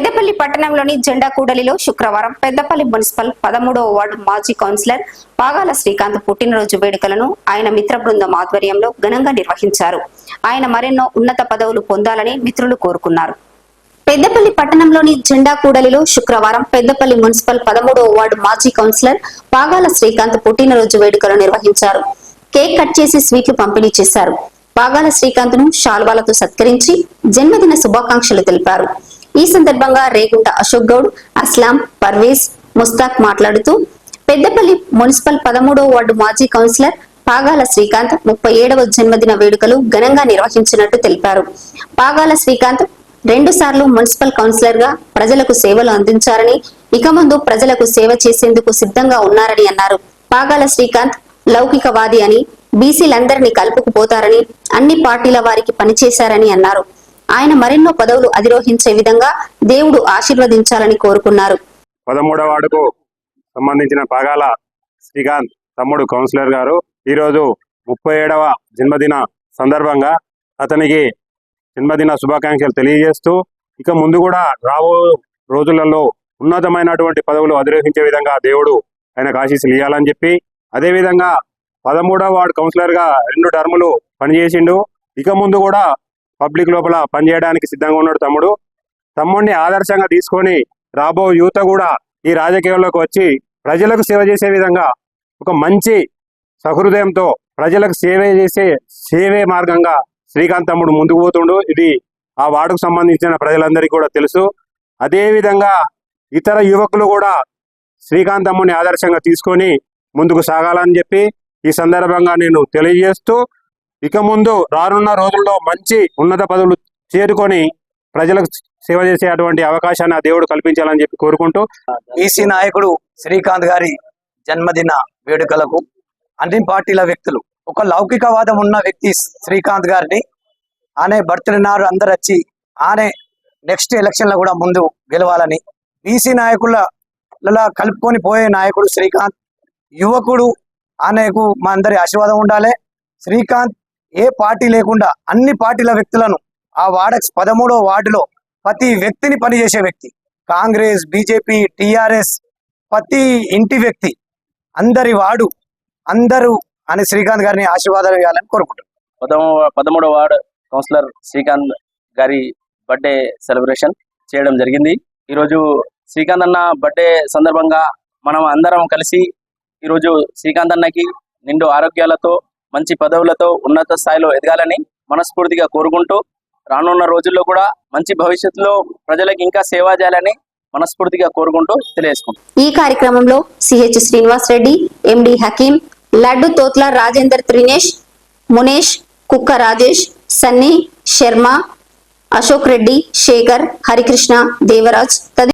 పెద్దపల్లి పట్టణంలోని జెండా కూడలిలో శుక్రవారం పెద్దపల్లి మున్సిపల్ పదమూడవ వార్డు మాజీ కౌన్సిలర్ పాగాల శ్రీకాంత్ పుట్టినరోజు వేడుకలను ఆయన మిత్ర బృందం ఆధ్వర్యంలో ఘనంగా నిర్వహించారు. ఆయన మరెన్నో ఉన్నత పదవులు పొందాలని మిత్రులు కోరుకున్నారు. పెద్దపల్లి పట్టణంలోని జెండా కూడలిలో శుక్రవారం పెద్దపల్లి మున్సిపల్ పదమూడవ వార్డు మాజీ కౌన్సిలర్ పాగాల శ్రీకాంత్ పుట్టినరోజు వేడుకలు నిర్వహించారు. కేక్ కట్ చేసి స్వీట్లు పంపిణీ చేశారు. పాగాల శ్రీకాంత్ను శాల్వాలతో సత్కరించి జన్మదిన శుభాకాంక్షలు తెలిపారు. ఈ సందర్భంగా రేగుంట అశోక్ గౌడ్ అస్లాం పర్వేజ్ ముస్తాక్ మాట్లాడుతూ పెద్దపల్లి మున్సిపల్ పదమూడవ వార్డు మాజీ కౌన్సిలర్ పాగాల శ్రీకాంత్ ముప్పై ఏడవ జన్మదిన వేడుకలు ఘనంగా నిర్వహించినట్టు తెలిపారు. పాగాల శ్రీకాంత్ రెండు సార్లు మున్సిపల్ కౌన్సిలర్గా ప్రజలకు సేవలు అందించారని ఇక ముందు ప్రజలకు సేవ చేసేందుకు సిద్ధంగా ఉన్నారని అన్నారు. పాగాల శ్రీకాంత్ లౌకికవాది అని బీసీలందరినీ కలుపుకుపోతారని అన్ని పార్టీల వారికి పనిచేశారని అన్నారు. ఆయన మరెన్నో పదవులు అధిరోహించే విధంగా దేవుడు ఆశీర్వదించాలని కోరుకున్నారు. పదమూడవ వార్డుకు సంబంధించిన పాగాల శ్రీకాంత్ తమ్ముడు కౌన్సిలర్ గారు. ఈరోజు ముప్పై ఏడవ జన్మదిన సందర్భంగా అతనికి జన్మదిన శుభాకాంక్షలు తెలియజేస్తూ ఇక ముందు కూడా రాబో రోజులలో ఉన్నతమైనటువంటి పదవులు అధిరోహించే విధంగా దేవుడు ఆయనకు ఆశీస్సులు ఇవ్వాలని చెప్పి అదేవిధంగా పదమూడవ వార్డు కౌన్సిలర్గా రెండు టర్ములు పనిచేసిండు. ఇక ముందు కూడా పబ్లిక్ లోపల పనిచేయడానికి సిద్ధంగా ఉన్నాడు తమ్ముడు. తమ్ముడిని ఆదర్శంగా తీసుకొని రాబో యువత కూడా ఈ రాజకీయాల్లోకి వచ్చి ప్రజలకు సేవ చేసే విధంగా ఒక మంచి సహృదయంతో ప్రజలకు సేవ చేసే సేవే మార్గంగా శ్రీకాంత్ తమ్ముడు ముందుకు పోతుండు. ఇది ఆ వార్డుకు సంబంధించిన ప్రజలందరికీ కూడా తెలుసు. అదే విధంగా ఇతర యువకులు కూడా శ్రీకాంత్ తమ్ముడిని ఆదర్శంగా తీసుకొని ముందుకు సాగాలని చెప్పి ఈ సందర్భంగా నేను తెలియజేస్తూ ఇక ముందు రానున్న రోజుల్లో మంచి ఉన్నత పదవులు చేరుకొని ప్రజలకు సేవ చేసే అటువంటి అవకాశాన్ని ఆ దేవుడు కల్పించాలని చెప్పి కోరుకుంటూ ఈసీ నాయకుడు శ్రీకాంత్ గారి జన్మదిన వేడుకలకు అన్ని పార్టీల వ్యక్తులు ఒక లౌకికవాదం ఉన్న వ్యక్తి శ్రీకాంత్ గారిని ఆనే బర్త్డే నాడు అందరు వచ్చి ఆనే నెక్స్ట్ ఎలక్షన్లో కూడా ముందు గెలవాలని బీసీ నాయకుల కలుపుకొని పోయే నాయకుడు శ్రీకాంత్ యువకుడు ఆయనకు మా అందరి ఆశీర్వాదం ఉండాలి. శ్రీకాంత్ ఏ పార్టీ లేకుండా అన్ని పార్టీల వ్యక్తులను ఆ వార్డ పదమూడో వార్డులో ప్రతి వ్యక్తిని పనిచేసే వ్యక్తి. కాంగ్రెస్ బీజేపీ టిఆర్ఎస్ ప్రతి ఇంటి వ్యక్తి అందరి వాడు అందరూ అని శ్రీకాంత్ గారిని ఆశీర్వాదాలు ఇవ్వాలని కోరుకుంటున్నాను పదమూ పదమూడో వార్డు కౌన్సిలర్ శ్రీకాంత్ గారి బర్త్డే సెలబ్రేషన్ చేయడం జరిగింది. ఈరోజు శ్రీకాంత్ అన్న బర్త్డే సందర్భంగా మనం అందరం కలిసి ఈరోజు శ్రీకాంత్ అన్నకి నిండు ఆరోగ్యాలతో మంచి పదవులతో ఉన్నత స్థాయిలో ఎదగాలని మనస్ఫూర్తిగా కోరుకుంటూ రానున్న రోజుల్లో కూడా మంచి భవిష్యత్తులో ప్రజలకు ఇంకా సేవ చేయాలని మనస్ఫూర్తిగా కోరుకుంటూ తెలియజేసుకుంటాం ఈ కార్యక్రమంలో సిహెచ్ శ్రీనివాస్ రెడ్డి ఎండి హకీం లడ్డు తోత్ల రాజేందర్ త్రినేష్ మునేష్ కుక్క రాజేష్ సన్నీ శర్మ అశోక్ రెడ్డి శేఖర్ హరికృష్ణ దేవరాజ్ తది